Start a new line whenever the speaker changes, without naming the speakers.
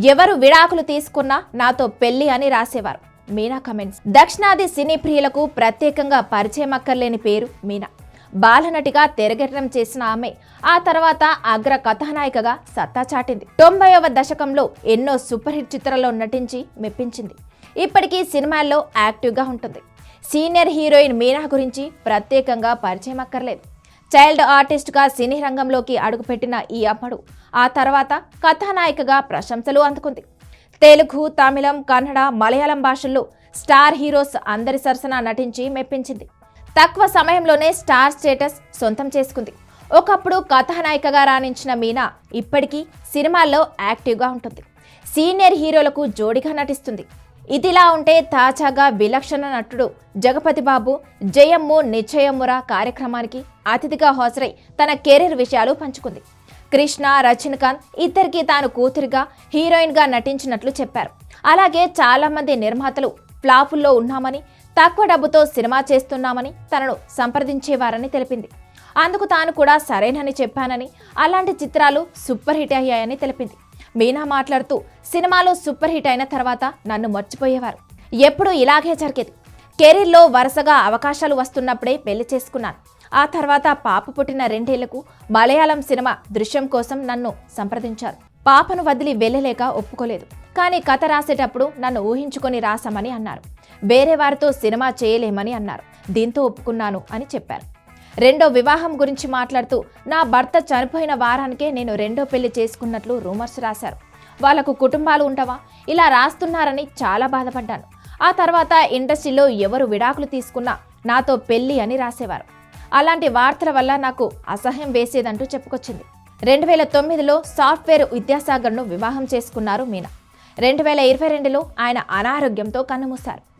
ఎవరు విడాకులు తీసుకున్నా నాతో పెళ్ళి అని రాసేవారు. మీనా కమెంట్స్. దక్షిణాది సినీ ప్రియులకు ప్రత్యేకంగా పరిచయం అక్కర్లేని పేరు మీనా. బాలనటిగా తెరగెట్టడం చేసిన ఆమె ఆ తర్వాత అగ్ర కథానాయికగా సత్తా చాటింది. తొంభైవ దశకంలో ఎన్నో సూపర్ హిట్ చిత్రాల్లో నటించి మెప్పించింది. ఇప్పటికీ సినిమాల్లో యాక్టివ్గా ఉంటుంది. సీనియర్ హీరోయిన్ మీనా గురించి ప్రత్యేకంగా పరిచయం అక్కర్లేదు. చైల్డ్ ఆర్టిస్ట్గా సినీ రంగంలోకి అడుగుపెట్టిన ఈ అమ్మడు ఆ తర్వాత కథానాయికగా ప్రశంసలు అందుకుంది. తెలుగు తమిళం కన్నడ మలయాళం భాషల్లో స్టార్ హీరోస్ అందరి సరసన నటించి మెప్పించింది. తక్కువ సమయంలోనే స్టార్ స్టేటస్ సొంతం చేసుకుంది. ఒకప్పుడు కథానాయికగా రాణించిన మీనా ఇప్పటికీ సినిమాల్లో యాక్టివ్గా ఉంటుంది. సీనియర్ హీరోలకు జోడిగా నటిస్తుంది. ఇదిలా ఉంటే తాజాగా విలక్షణ నటుడు జగపతి బాబు జయమ్ము నిశ్చయమ్మురా కార్యక్రమానికి అతిథిగా హాజరై తన కెరీర్ విషయాలు పంచుకుంది. కృష్ణ రజనీకాంత్ ఇద్దరికి తాను కూతురిగా హీరోయిన్గా నటించినట్లు చెప్పారు. అలాగే చాలామంది నిర్మాతలు ఫ్లాపుల్లో ఉన్నామని తక్కువ డబ్బుతో సినిమా చేస్తున్నామని తనను సంప్రదించేవారని తెలిపింది. అందుకు తాను కూడా సరేనని చెప్పానని అలాంటి చిత్రాలు సూపర్ హిట్ అయ్యాయని తెలిపింది. మీనా మాట్లాడుతూ సినిమాలో సూపర్ హిట్ అయిన తర్వాత నన్ను మర్చిపోయేవారు. ఎప్పుడూ ఇలాగే జరిగేది. కెరీర్లో వరుసగా అవకాశాలు వస్తున్నప్పుడే పెళ్ళి చేసుకున్నాను. ఆ తర్వాత పాప పుట్టిన రెండేళ్ళకు మలయాళం సినిమా దృశ్యం కోసం నన్ను సంప్రదించారు. పాపను వదిలి వెళ్ళలేక ఒప్పుకోలేదు. కానీ కథ రాసేటప్పుడు నన్ను ఊహించుకొని రాసామని అన్నారు. వేరే వారితో సినిమా చేయలేమని అన్నారు. దీంతో ఒప్పుకున్నాను అని చెప్పారు. రెండో వివాహం గురించి మాట్లాడుతూ నా భర్త చనిపోయిన వారానికే నేను రెండో పెళ్ళి చేసుకున్నట్లు రూమర్స్ రాశారు. వాళ్ళకు కుటుంబాలు ఉండవా? ఇలా రాస్తున్నారని చాలా బాధపడ్డాను. ఆ తర్వాత ఇండస్ట్రీలో ఎవరు విడాకులు తీసుకున్నా నాతో పెళ్ళి అని రాసేవారు. అలాంటి వార్తల వల్ల నాకు అసహ్యం వేసేదంటూ చెప్పుకొచ్చింది. రెండు వేల తొమ్మిదిలో సాఫ్ట్వేర్ విద్యాసాగర్ను వివాహం చేసుకున్నారు మీనా. రెండు వేల ఇరవై రెండులో ఆయన అనారోగ్యంతో కన్నుమూశారు.